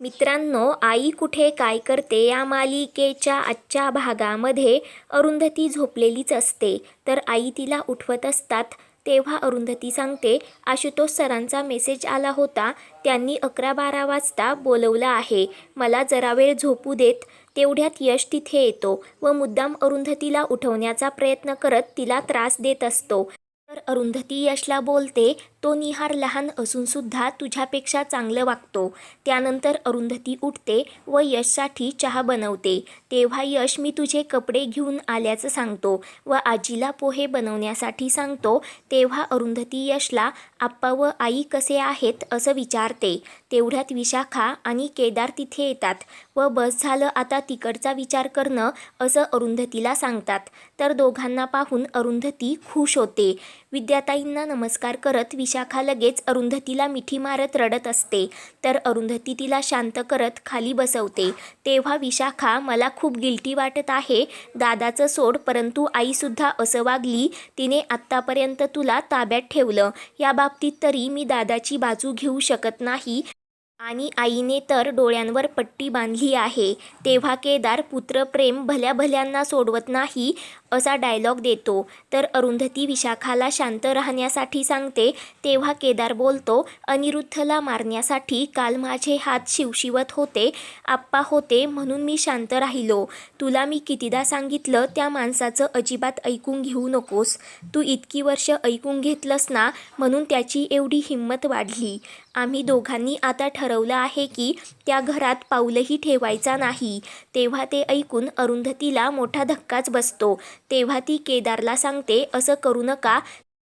मित्रांनो आई कुठे काय करते या मालिकेच्या आजच्या भागामध्ये अरुंधती झोपलेलीच असते. तर आई तिला उठवत असतात. तेव्हा अरुंधती सांगते आशुतोष सरांचा मेसेज आला होता. त्यांनी अकरा बारा वाजता बोलवलं आहे. मला जरा वेळ झोपू देत. तेवढ्यात यश तिथे येतो व मुद्दाम अरुंधतीला उठवण्याचा प्रयत्न करत तिला त्रास देत असतो. तर अरुंधती यशला बोलते तो निहार लहान असूनसुद्धा तुझ्यापेक्षा चांगलं वागतो. त्यानंतर अरुंधती उठते व यशसाठी चहा बनवते. तेव्हा यश मी तुझे कपडे घेऊन आल्याचं सांगतो व आजीला पोहे बनवण्यासाठी सांगतो. तेव्हा अरुंधती यशला आप्पा व आई कसे आहेत? असं विचारते. तेवढ्यात विशाखा आणि केदार तिथे येतात व बस झालं आता तिकडचा विचार करणं असं अरुंधतीला सांगतात. तर दोघांना पाहून अरुंधती खुश होते. विद्याताईंना नमस्कार करत विशाखा लगेच अरुंधतीला मिठी मारत रडत असते. तर अरुंधती तिला शांत करत खाली बसवते. तेव्हा विशाखा मला खूप गिल्टी वाटत आहे. दादाचं सोड परंतु आईसुद्धा असं वागली. तिने आत्तापर्यंत तुला ताब्यात ठेवलं. या बाबतीत तरी मी दादाची बाजू घेऊ शकत नाही. आणि आईने तर डोळ्यांवर पट्टी बांधली आहे. तेव्हा केदार पुत्रप्रेम भल्या भल्यांना सोडवत नाही असा डायलॉग देतो. तर अरुंधती विशाखाला शांत राहण्यासाठी सांगते तेव्हा केदार बोलतो अनिरुद्धला मारण्यासाठी काल माझे हात शिवशिवत होते आप्पा होते म्हणून मी शांत राहिलो. तुला मी कितीदा सांगितलं त्या माणसाचं अजिबात ऐकून घेऊ नकोस. तू इतकी वर्ष ऐकून घेतलंस ना म्हणून त्याची एवढी हिंमत वाढली. आम्ही दोघांनी आता ठरवलं आहे की त्या घरात पाऊलही ठेवायचा नाही. तेव्हा ते ऐकून अरुंधतीला मोठा धक्काच बसतो. तेव्हा ती केदारला सांगते असं करू नका.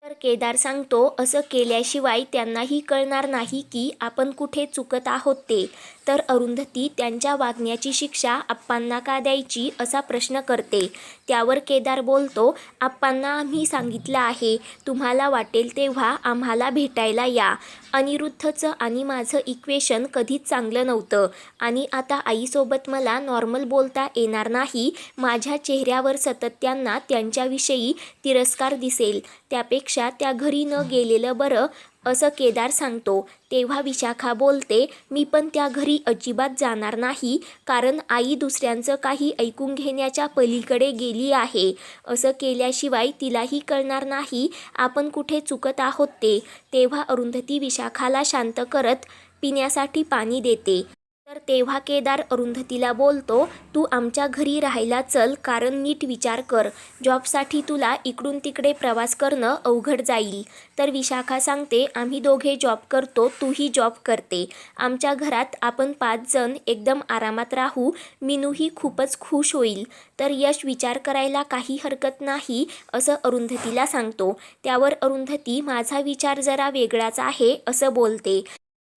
तर केदार सांगतो असं केल्याशिवाय त्यांनाही कळणार नाही की आपण कुठे चुकत आहोत ते. तर अरुंधती त्यांच्या वागण्याची शिक्षा आप्पांना का द्यायची असा प्रश्न करते. त्यावर केदार बोलतो आप्पांना आम्ही सांगितलं आहे तुम्हाला वाटेल तेव्हा आम्हाला भेटायला या. अनिरुद्धचं आणि माझं इक्वेशन कधीच चांगलं नव्हतं. आणि आता आईसोबत मला नॉर्मल बोलता येणार नाही माझ्या चेहऱ्यावर सतत त्यांना त्यांच्याविषयी तिरस्कार दिसेल. त्यापेक्षा त्या घरी न गेलेलं बरं असं केदार सांगतो तेव्हा विशाखा बोलते मी पण त्या घरी अजिबात जाणार नाही कारण आई दुसऱ्यांचं काही ऐकून घेण्याच्या पलीकडे गेली आहे. असं केल्याशिवाय तिलाही कळणार नाही आपण कुठे चुकत आहोत ते. तेव्हा अरुंधती विशाखाला शांत करत पिण्यासाठी पाणी देते. तर तेव्हा केदार अरुंधतीला बोलतो तू आमच्या घरी राहायला चल कारण नीट विचार कर. जॉबसाठी तुला इकडून तिकडे प्रवास करणं अवघड जाईल तर विशाखा सांगते आम्ही दोघे जॉब करतो तूही जॉब करते. आमच्या घरात आपण पाच जण एकदम आरामात राहू मिनूही खूपच खुश होईल तर यश विचार करायला काही हरकत नाही असं अरुंधतीला सांगतो. त्यावर अरुंधती माझा विचार जरा वेगळाच आहे असं बोलते.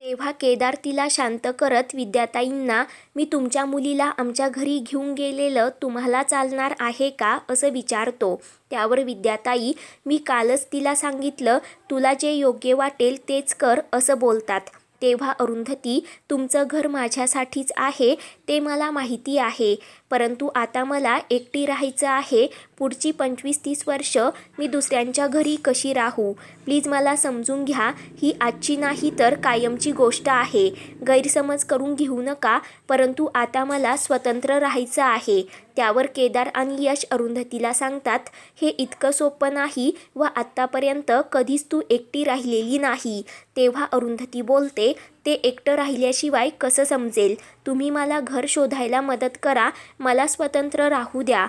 तेव्हा केदार तिला शांत करत विद्याताईंना मी तुमच्या मुलीला आमच्या घरी घेऊन गेलेलं तुम्हाला चालणार आहे का असं विचारतो. त्यावर विद्याताई मी कालच तिला सांगितलं तुला जे योग्य वाटेल तेच कर असं बोलतात. तेव्हा अरुंधती तुमचं घर माझ्यासाठीच आहे ते मला माहिती आहे. परंतु आता मला एकटी राहायचं आहे. पुढची पंचवीस तीस वर्ष मी दुसऱ्यांच्या घरी कशी राहू? प्लीज मला समजून घ्या. ही आजची नाही तर कायमची गोष्ट आहे. गैरसमज करून घेऊ नका. परंतु आता मला स्वतंत्र राहायचं आहे. त्यावर केदार आणि यश अरुंधतीला सांगतात हे इतकं सोपं नाही व आत्तापर्यंत कधीच तू एकटी राहिलेली नाही. तेव्हा अरुंधती बोलते ते एकटं राहिल्याशिवाय कसं समजेल? तुम्ही मला घर शोधायला मदत करा मला स्वतंत्र राहू द्या.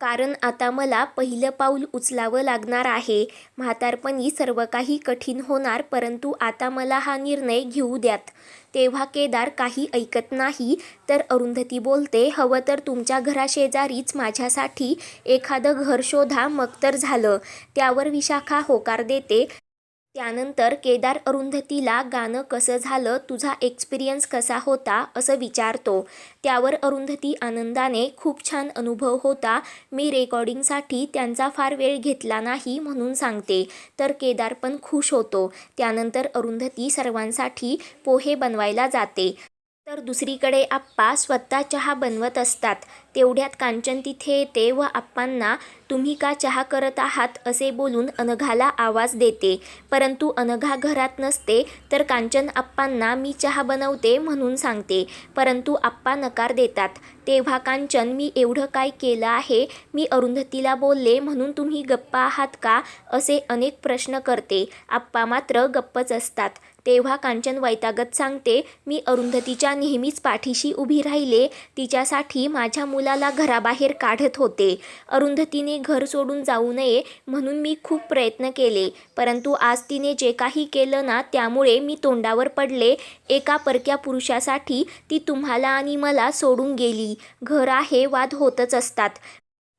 कारण आता मला पहिलं पाऊल उचलावं लागणार आहे. म्हातारपणी सर्व काही कठीण होणार परंतु आता मला हा निर्णय घेऊ द्यात. तेव्हा केदार काही ऐकत नाही तर अरुंधती बोलते हवं तर तुमच्या घराशेजारीच माझ्यासाठी एखादं घर शोधा मग तर झालं. त्यावर विशाखा होकार देते. त्यानंतर केदार अरुंधतीला गाणं कसं झालं तुझा एक्सपिरियन्स कसा होता असं विचारतो. त्यावर अरुंधती आनंदाने खूप छान अनुभव होता. मी रेकॉर्डिंगसाठी त्यांचा फार वेळ घेतला नाही म्हणून सांगते. तर केदार पण खुश होतो. त्यानंतर अरुंधती सर्वांसाठी पोहे बनवायला जाते. तर दुसरीकडे आप्पा स्वतः चहा बनवत असतात. तेवढ्यात कांचन तिथे येते व आप्पांना तुम्ही का चहा करत आहात? असे बोलून अनघाला आवाज देते. परंतु अनघा घरात नसते तर कांचन आप्पांना मी चहा बनवते म्हणून सांगते. परंतु आप्पा नकार देतात. तेव्हा कांचन मी एवढं काय केलं आहे? मी अरुंधतीला बोलले म्हणून तुम्ही गप्पा आहात का? असे अनेक प्रश्न करते. आप्पा मात्र गप्पच असतात. तेव्हा कांचन वैतागत सांगते मी अरुंधतीच्या नेहमीच पाठीशी उभी राहिले. तिच्यासाठी माझ्या मुलाला घराबाहेर काढत होते. अरुंधतीने घर सोडून जाऊ नये म्हणून मी खूप प्रयत्न केले. परंतु आज तिने जे काही केलं ना त्यामुळे मी तोंडावर पडले. एका परक्या पुरुषासाठी ती तुम्हाला आणि मला सोडून गेली. घर आहे वाद होतच असतात.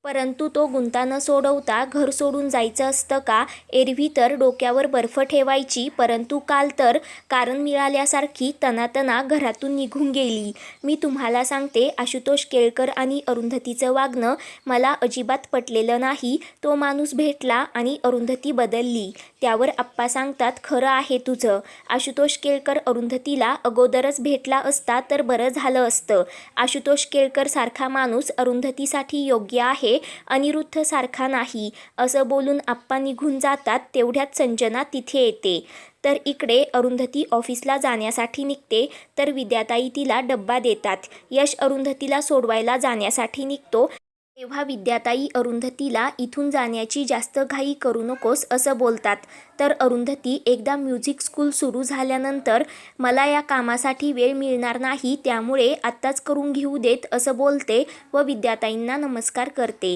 परंतु तो गुंता न सोडवता घर सोडून जायचं असतं का? एरवी तर डोक्यावर बर्फ ठेवायची परंतु काल तर कारण मिळाल्यासारखी तनातना घरातून निघून गेली. मी तुम्हाला सांगते आशुतोष केळकर आणि अरुंधतीचं वागणं मला अजिबात पटलेलं नाही. तो माणूस भेटला आणि अरुंधती बदलली. त्यावर आप्पा सांगतात खरं आहे तुझं. आशुतोष केळकर अरुंधतीला अगोदरच भेटला असता तर बरं झालं असतं. आशुतोष केळकर सारखा माणूस अरुंधतीसाठी योग्य आहे अनिरुद्ध सारखा नाही. असं बोलून आप्पा निघून जातात तेवढ्यात संजना तिथे येते. तर इकडे अरुंधती ऑफिसला जाण्यासाठी निघते तर विद्याताई तिला डब्बा देतात. यश अरुंधतीला सोडवायला जाण्यासाठी निघतो तेव्हा विद्याताई अरुंधतीला इथून जाण्याची जास्त घाई करू नकोस असं बोलतात. तर अरुंधती एकदा म्युझिक स्कूल सुरू झाल्यानंतर मला या कामासाठी वेळ मिळणार नाही त्यामुळे आत्ताच करून घेऊ देत असं बोलते व विद्याताईंना नमस्कार करते.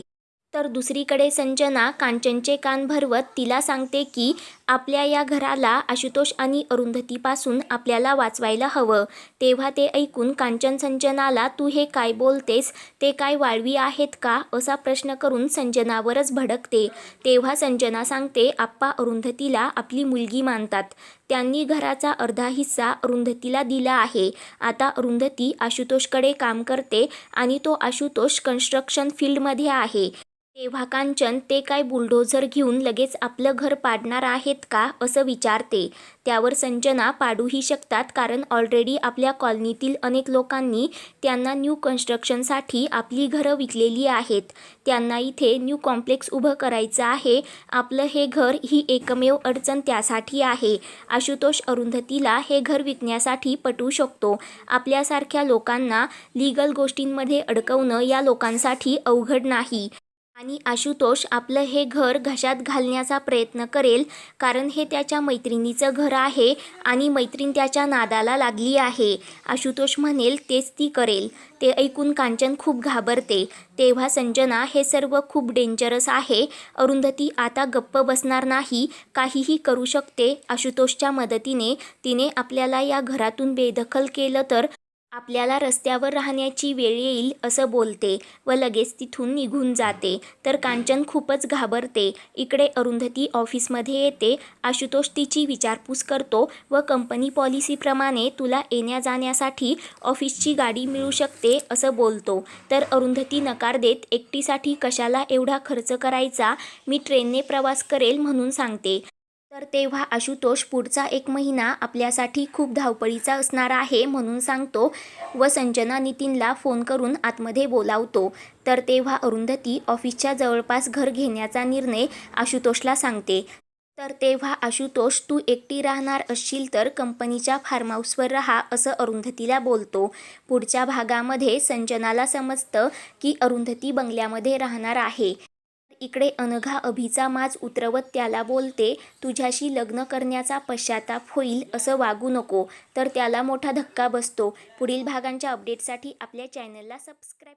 तर दुसरीकडे संजना कांचनचे कान भरवत तिला सांगते की आपल्या या घराला आशुतोष आणि अरुंधतीपासून आपल्याला वाचवायला हवं. तेव्हा ते ऐकून कांचन संजनाला तू हे काय बोलतेस? ते काय वाळवी आहेत का? असा प्रश्न करून संजनावरच भडकते. तेव्हा संजना सांगते आप्पा अरुंधतीला आपली मुलगी मानतात. त्यांनी घराचा अर्धा हिस्सा अरुंधतीला दिला आहे. आता अरुंधती आशुतोषकडे काम करते आणि तो आशुतोष कन्स्ट्रक्शन फील्डमध्ये आहे. तेव्हा कांचन ते काय बुलडोझर घेऊन लगेच आपलं घर पाडणार आहेत का? असं विचारते. त्यावर संजना पाडूही शकतात कारण ऑलरेडी आपल्या कॉलनीतील अनेक लोकांनी त्यांना न्यू कन्स्ट्रक्शनसाठी आपली घरं विकलेली आहेत. त्यांना इथे न्यू कॉम्प्लेक्स उभं करायचं आहे. आपलं हे घर ही एकमेव अडचण त्यासाठी आहे. आशुतोष अरुंधतीला हे घर विकण्यासाठी पटवू शकतो. आपल्यासारख्या लोकांना लिगल गोष्टींमध्ये अडकवणं या लोकांसाठी अवघड नाही. आणि आशुतोष आपलं हे घर घशात घालण्याचा प्रयत्न करेल कारण हे त्याच्या मैत्रिणीचं घर आहे आणि मैत्रीण त्याच्या नादाला लागली आहे. आशुतोष म्हणेल तेच ती करेल. ते ऐकून कांचन खूप घाबरते. तेव्हा संजना हे सर्व खूप डेंजरस आहे. अरुंधती आता गप्प बसणार नाही. काहीही करू शकते. आशुतोषच्या मदतीने तिने आपल्याला या घरातून बेदखल केलं तर आपल्याला रस्त्यावर राहण्याची वेळ येईल असं बोलते व लगेच तिथून निघून जाते. तर कांचन खूपच घाबरते. इकडे अरुंधती ऑफिसमध्ये येते. आशुतोष तिची विचारपूस करतो व कंपनी पॉलिसीप्रमाणे तुला येण्या जाण्यासाठी ऑफिसची गाडी मिळू शकते असं बोलतो. तर अरुंधती नकार देत एकटीसाठी कशाला एवढा खर्च करायचा? मी ट्रेनने प्रवास करेल म्हणून सांगते. तर तेव्हा आशुतोष पुढचा एक महिना आपल्यासाठी खूप धावपळीचा असणार आहे म्हणून सांगतो व संजना नितीनला फोन करून आतमध्ये बोलावतो. तर तेव्हा अरुंधती ऑफिसच्या जवळपास घर घेण्याचा निर्णय आशुतोषला सांगते. तर तेव्हा आशुतोष तू एकटी राहणार असशील तर कंपनीच्या फार्महाऊसवर राहा असं अरुंधतीला बोलतो. पुढच्या भागामध्ये संजनाला समजतं की अरुंधती बंगल्यामध्ये राहणार आहे. इकडे अनघा अभिचा माज उतरवत त्याला बोलते तुझ्याशी लग्न करण्याचा पश्चाताप होईल असं वागू नको. तर त्याला मोठा धक्का बसतो. पुढील भागांच्या अपडेटसाठी आपल्या चॅनलला सबस्क्राईब